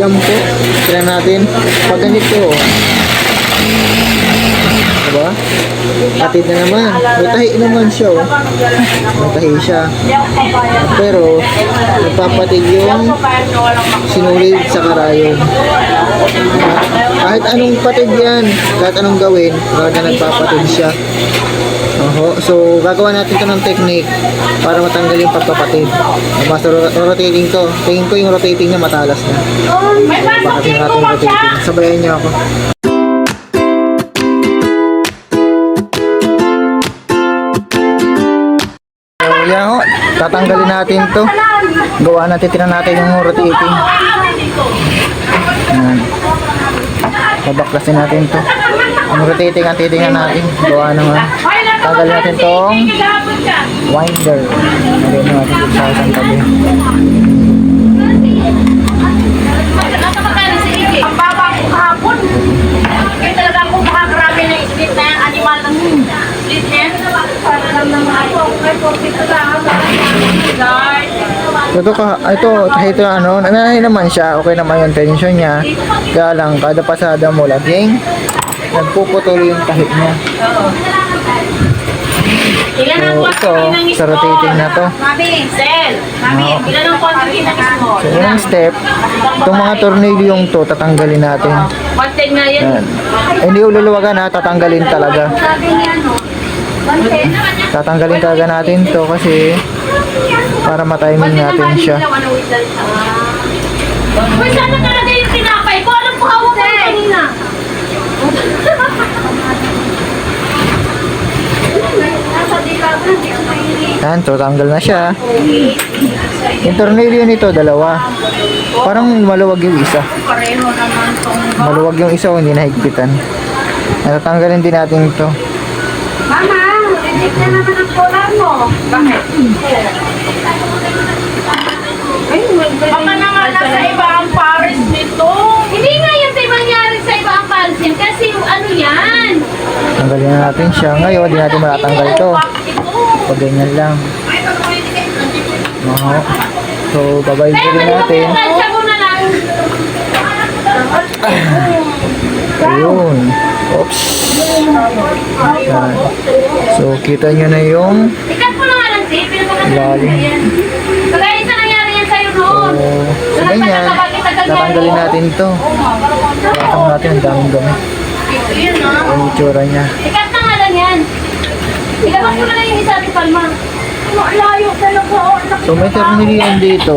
Ayan po. Tira natin. Pag ganito. Diba? Atid na naman. May tahi naman siya, oh. May tahi siya. Pero, nagpapatid yung sinulid sa karayon. Kahit anong patid yan, kahit anong gawin, talaga nagpapatid siya. Oho. So, gagawa natin to ng technique para matanggal yung pagpapatid. Basta ro- rotating to. Tingin ko yung rotating niya matalas na. Bakit natin rotating? Sabayan niyo ako. So, yan ho. Tatanggalin natin to. Gawa natin, tinan natin yung rotating. Yan. Babaklasin natin to. Ang rotating ang titingnan natin. Gawa naman. Tanggalin natin tong winder. Lagyan natin dito sa isang tabi. Ang baba ko kahapon. Kaya talaga ako makakarami na split na yung animal ng split na yan. Para lang naman ako. Ay, profit na lang. Ito ka, ito, ito ano, nanahin naman siya, okay naman yung tension niya. Kaya lang, kada pasada mo laging nagpuputol yung kahit niya. Ilan ang So, quantity sa rotating na to. Mami, Sel. Mami, Oo. ilan ang quantity ng small? So, unang step, itong mga tornilyong to, tatanggalin natin. Content nga yan. Yan. Eh, Hindi ululuwagan ha, tatanggalin talaga. Tatanggalin talaga natin to kasi para matiming natin siya. Uy, sana talaga yung tinapay ko. Alam ko hawak ko kanina. Yan, so tanggal na siya. Yung tornilyo nito, dalawa. Parang maluwag yung isa. Pareho naman tong... Maluwag yung isa, hindi nahigpitan. Natatanggalin din natin ito. Mama, reject na naman ang cola mo. Bakit? Baka naman nasa iba ang Paris nito. Hindi nga yan sa nangyari sa iba ang pansin. Kasi ano yan? Tanggalin na natin siya. Ngayon, hindi natin matatanggal ito. Pag ganyan lang. Oo. So, din natin. Ayun. Oops. Yan. So, kita nyo na yung Lalim. So, ganyan. Tatanggalin natin ito. Tatang natin ang daming gamit. No? Yung itsura niya. Ikat na nga lang yan. Ilabas mo na lang yung isa ni Palma. Ano, layo talaga. So, may tornilyo dito.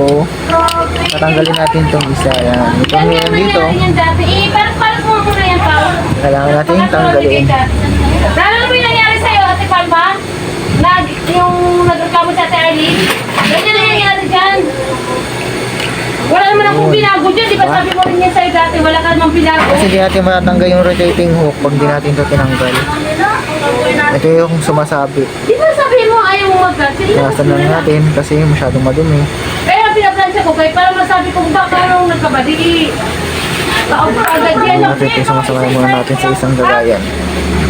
Tatanggalin natin itong isa. Yan. May tornilyo dito. Eh, parang parang mo muna yan, Pao. Kailangan natin tanggalin. Lalo na ba yung nangyari sa'yo, Ate Palma? Nag, yung nagreklamo sa Ate Arlene? Ganyan na nangyari dyan. Wala naman akong binago dyan. Di ba sabi mo rin yan sa'yo dati? Wala ka namang binago. Kasi hindi natin matatanggal yung rotating hook pag di natin ito tinanggal. Ito yung sumasabi. Di ba sabi mo ayaw mo mag-gas? Sige, Nakasan lang natin kasi masyadong madumi. Kaya pinaplansya ko kayo para masabi kong baka nung yan. Ano natin ito sumasabay muna natin sa isang gagayan.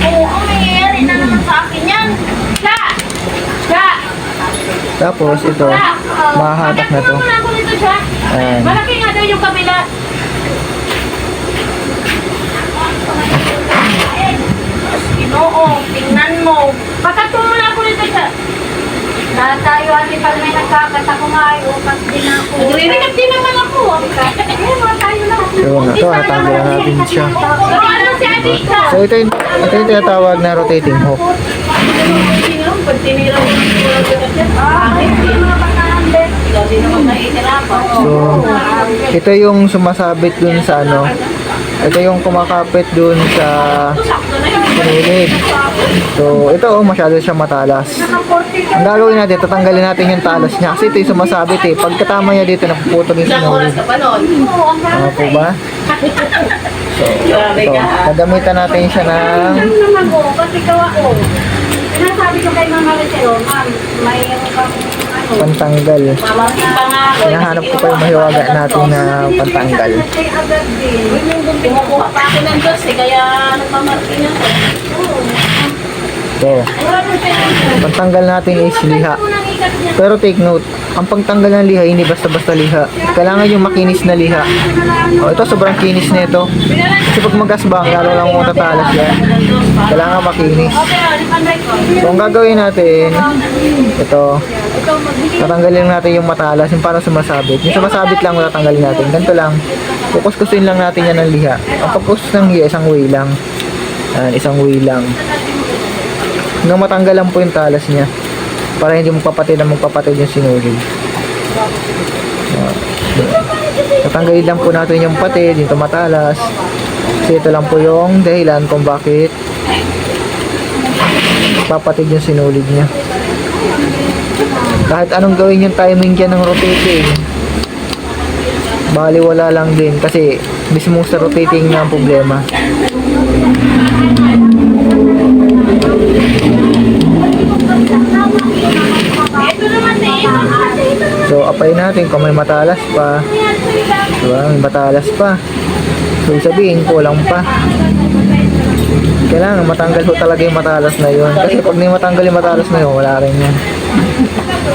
Oo, ang nangyayari na naman sa akin yan. Siya! Siya! Tapos ito, mahahatak na to. Malaki nga daw yung kabila. Ginoo, tingnan mo. Pagkatumo na ako nito siya. Lahat tayo ate pag may nagkakat ako nga ay upas din ako. Nagre-recap din naman ako. Eh, mga tayo lahat. So, ito, natanggal na natin siya. So, ano? So, ito yung, ito yung tinatawag na rotating hook. Ah. So, ito yung sumasabit dun sa ano. Ito yung kumakapit dun sa Sinilid. So, ito oh, masyado siya matalas. Ang gagawin natin, tatanggalin natin yung talas niya. Kasi ito yung sumasabit eh. Pagkatama niya dito, napuputol yung noon? Ano po ba? So, ito. ka. Gagamitan natin siya ng Ano kasi gawa ko. Sinasabi ko kay Mama Rachel, ma'am, may ano. Pantanggal. Hinahanap ko pa yung mahiwaga natin na pantanggal. Kumukuha pa ako ng Diyos eh, kaya nagmamarking ako. Ito. Pantanggal natin is liha. Pero take note, ang pagtanggal ng liha, hindi basta-basta liha. Kailangan yung makinis na liha. O, ito sobrang kinis na ito. Kasi pag magasbang, lalo lang mo tatalas yan. Kailangan makinis. So, ang gagawin natin, ito, tatanggalin natin yung matalas, yung parang sumasabit. Yung sumasabit lang, tatanggalin natin. Ganito lang. Kukuskusin lang natin yan ng liha. Ang pagkuskus ng liha, isang way lang. Yan, isang way lang. Hanggang matanggal lang po yung talas niya. Para hindi magpapatid na magpapatid yung sinulid. Tatanggalin lang po natin yung patid, yung matalas. Kasi ito lang po yung dahilan kung bakit papatid yung sinulid niya. Kahit anong gawin yung timing dyan ng rotating, bali wala lang din kasi mismo sa rotating na ang problema. Eh. So, apply natin kung may matalas pa. Diba? May matalas pa. So, sabihin, kulang pa. Kailangan matanggal ko talaga yung matalas na yun. Kasi pag hindi matanggal yung matalas na yun, wala rin yan. Eh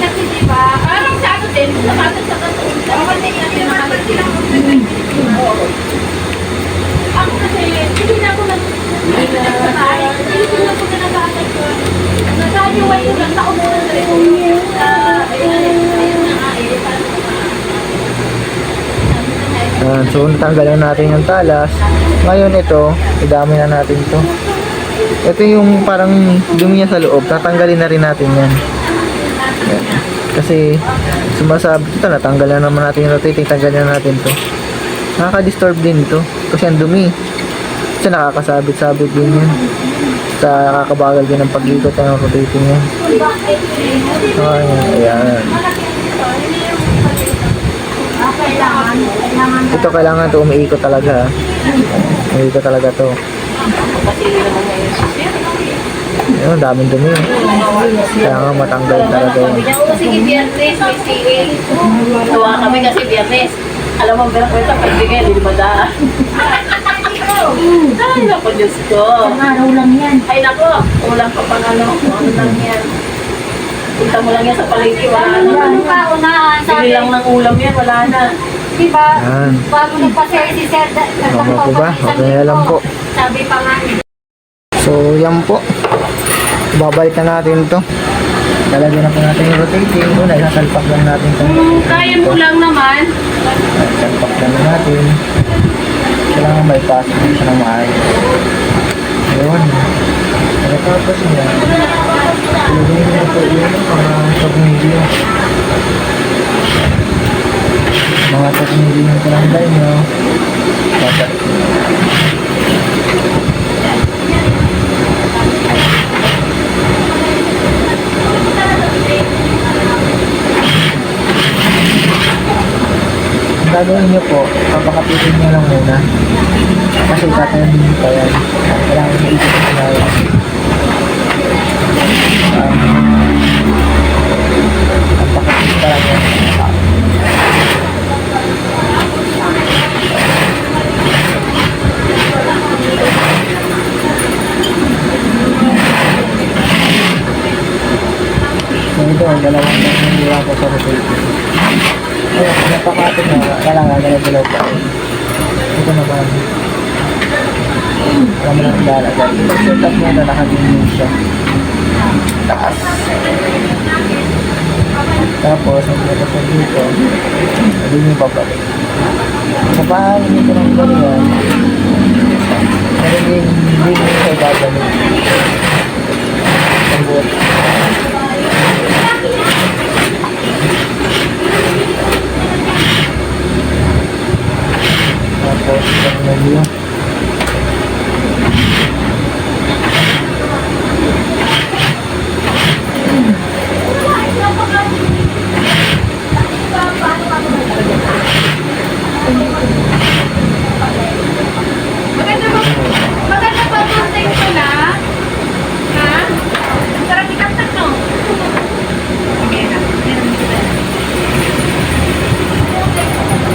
kasi diba, parang sa ano din, sa bata sa katuon, kasi yung mga silang Ako kasi, hindi na ako nag hindi na ako ko. Nasaan yung way ko lang, mo na rin ayun na ko Ayan, so, natanggalan natin yung talas. Ngayon ito, idami na natin to. Ito yung parang dumi niya sa loob. Tatanggalin na rin natin yan. Ayan. Kasi sumasabi ito, natanggal na naman natin yung rotating. Tanggalin na natin to. Nakaka-disturb din to. Kasi ang dumi. Kasi nakakasabit-sabit din yan. Sa nakakabagal din ang pag-ikot ng rotating yan. Ayan, ayan. Ito kailangan to umiikot talaga. Umiikot talaga to. Ayun, daming dumi. Kailangan matanggal talaga yun. Sige, biyernes, may sale. Tawa kami kasi biyernes. Alam mo, pero kwenta, pagbigay, hindi madaan. Ay, naku, Diyos ko. Ang araw lang yan. Ay, naku, ulang pa pang ano, ano lang yan. Punta mo lang yan sa palengke, wala na. Ano pa, unahan, sabi, lang ng ulam yan, wala na. di ba? Yan. Bago nagpasaya si Sir, Tama po ba? Okay po. Sabi pa nga, So, yan po. Babalik na natin to. Talagyan na po natin yung rotating. Una, isasalpak lang natin to. Kung kaya mo lang naman, Salpak lang natin. Kailangan may pasok siya ng maayos. Ayun. Pagkatapos niya, ilagay na po yun mga tornilyo. Mga tornilyo yung tinanggal nyo. Dapat gagawin nyo po, papakapitin nyo lang muna. Kasi tatayin nyo pa yan. Kailangan nyo ikot na yan. Um, ang pakapit pa lang yan. So ito, ang dalawang nangyayawa ko sa rotation. Na, kailangan galaw-galaw pa. Ito naman. Alam mo na ang lalagay. Pag-set up mo na nakatingin siya. Taas. Tapos, ang pinapasal dito, hindi nyo babalik. Sa paano nito ng ganyan, din hindi nyo siya babalik. Ang buhat. Tapos, ganyan yun. maganda ba, maganda ba itong thing ko na? Ha? Sarap ikaptak, no?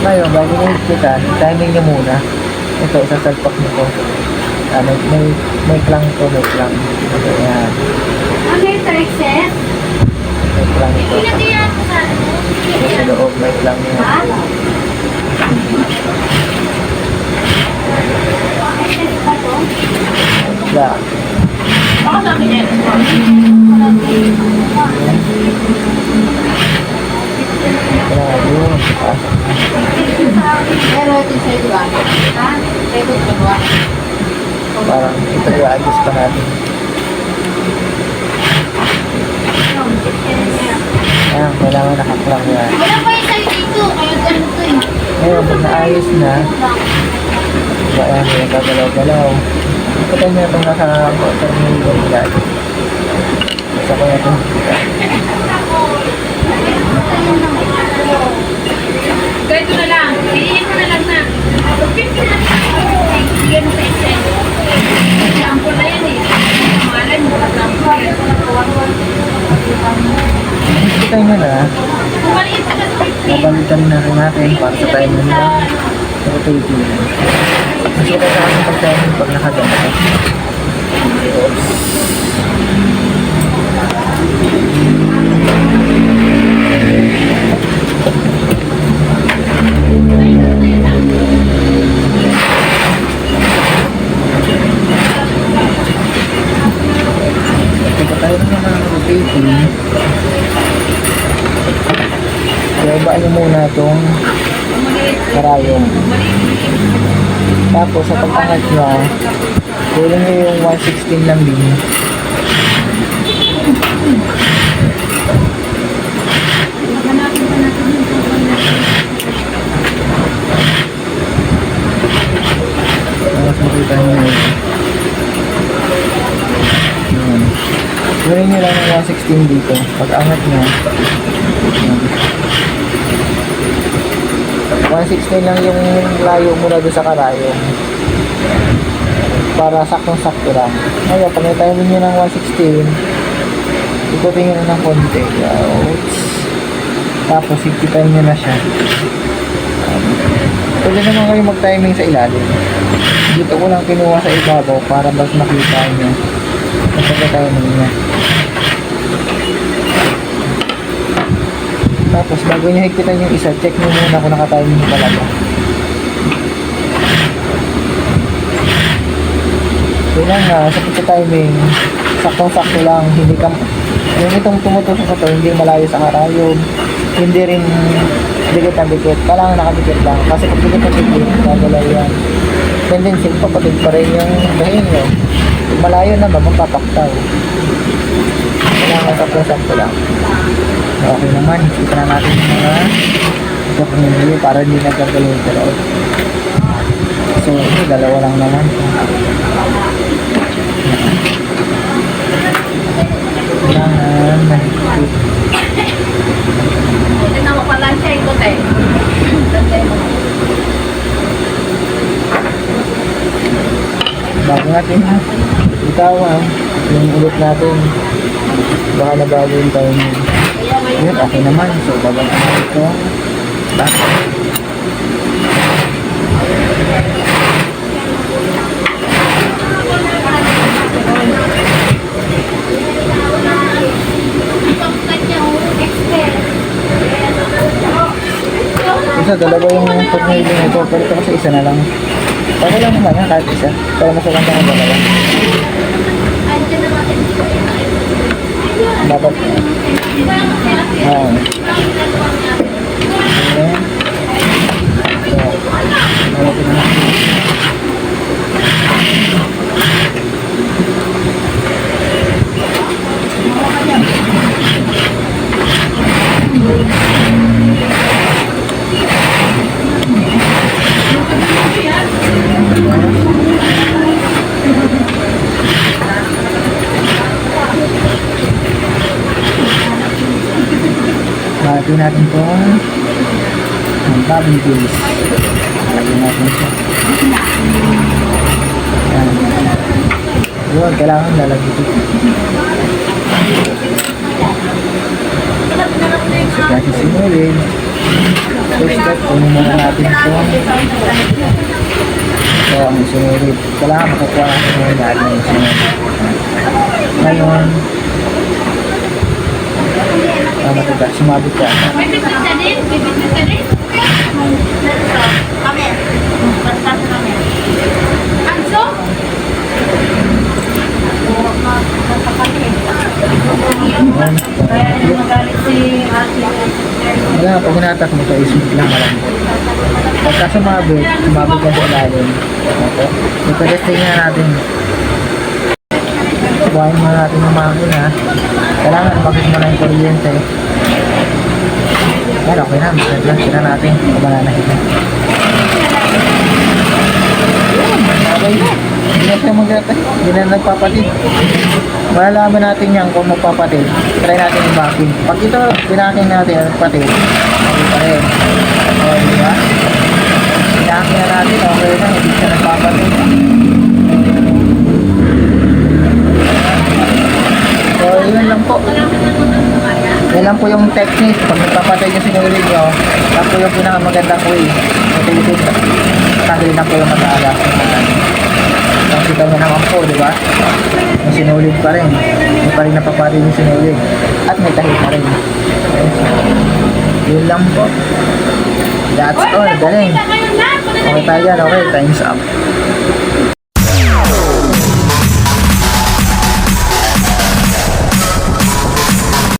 Ngayon, bago nyo ikitan, timing nyo muna. Ito, isasalpak nyo to. Ah, may, may, may clang to, may clang. Ayan, Ano yung excess? may clang to. Pinatiyan ko sa ano. Loob, may clang yan. Yeah. Baka sa akin yan. Kaya yun. Ah, Pero ito sa'yo, di ba? Ha? Ito ito ba? Parang ito yung ayos pa natin. Ayan, kailangan nakaklang yan. Wala pa yung sa'yo dito. Kaya ganun to eh. Ngayon, pag naayos na, ba yan, may gagalaw-galaw. Ipatay niya itong nasa terminal nila. Isa ko na ito. Ganito na lang. Piliin mo na lang na. Piliin na lang. Bigyan mo sa excel. Sample na yan eh. Pangalan mo. Sample. Ipatay niya na. Kung maliit ka sa 50. Babalitan na rin natin para sa time nila. Rotating. Mas okay sa akin pag timing pag nakaganto. Oops. Ito Niyo muna itong karayong. Tapos sa pagkangat niya, kulang niyo yung 116 lang din. Tapos makita niyo yun. Kunin niyo lang yung 116 dito. Pag angat niya. 116 lang yung layo mula doon sa karayong. Para saktong-sakto lang. Ngayon, pag na-timing nyo ng 116, ikutin nyo na ng konti. Ouch. Tapos, higpitan nyo na siya. Um, Pwede naman kayo mag-timing sa ilalim. Dito ko lang kinuha sa ibabaw para mas makita nyo. Ang pagka-timing niya. Tapos, bago nyo higpitan yung isa, check nyo muna kung naka-timing talaga. Kailan nga, sa pagka-timing, saktong-sakto lang, hindi ka, yung itong tumutusok ko to, hindi malayo sa karayom, hindi rin dikit na dikit, kailangan nakadikit lang, kasi pag dikit na dikit, gagalaw yan. Tendency, papatid pa rin yung dahin nyo. Malayo naman, magpapaktaw. Kailangan saktong-sakto lang. Okay naman, kita na natin yung mga dokumento para hindi nagkagalaw dalaw. So, ito, dalawa lang naman. Kailangan pala siya ikot eh. Bago natin bitawan, yung ulit natin, baka nabago yung timing. Yun, okay naman. So, natin ito. Tapos, isa, dalawa yung tornilyo nito. Pero ito kasi isa na lang. Okay lang naman yan, kahit isa. Pero mas maganda ng dalawa. Dapat, ah, Ayan. So, malapit na natin. Lagyan natin to ang bobbin pins. Lagyan natin siya. Yan. Yun, kailangan lalagyan ito. So, kasi simulin. First step, kunin muna natin ito. So, ang sinulid. Kailangan makukuha natin yung natin yung sinulid. Ngayon, ah, matiga, sumabit ka. May bitbit ka din? May bitbit ka din? Kami. Basta kami. Anso? Wala, pag hinatak mo ito, ismit lang malang. Pagka sumabit, sumabit ka sa ilalim. Opo. Ipatesting na natin. Subuhain mo natin yung makina. Kailangan bakit mo na yung kuryente. Yan, okay na. Maganda. Sira natin. Kabananahin na. Na. Hindi na siya magkata. Hindi na nagpapatid. Malalaman natin yan kung magpapatid. Try natin yung vacuum. Pag ito, pinaking natin ang patid. Okay pa rin. O, di ba? Pinaking na natin. Okay na. Hindi siya nagpapatid. So, yun lang po. Yan lang po yung technique. Pag nagpapatay yung sinulid nyo, yan po yung pinakamagandang way. Utility. Tanggalin na po yung mag-aalas. Nakita nyo naman po, di ba? Yung sinulid pa rin. Hindi pa rin napapatay yung sinulid. At may tahi pa rin. Yun lang po. That's all. Galing. Okay tayo dyan. Okay, time's up.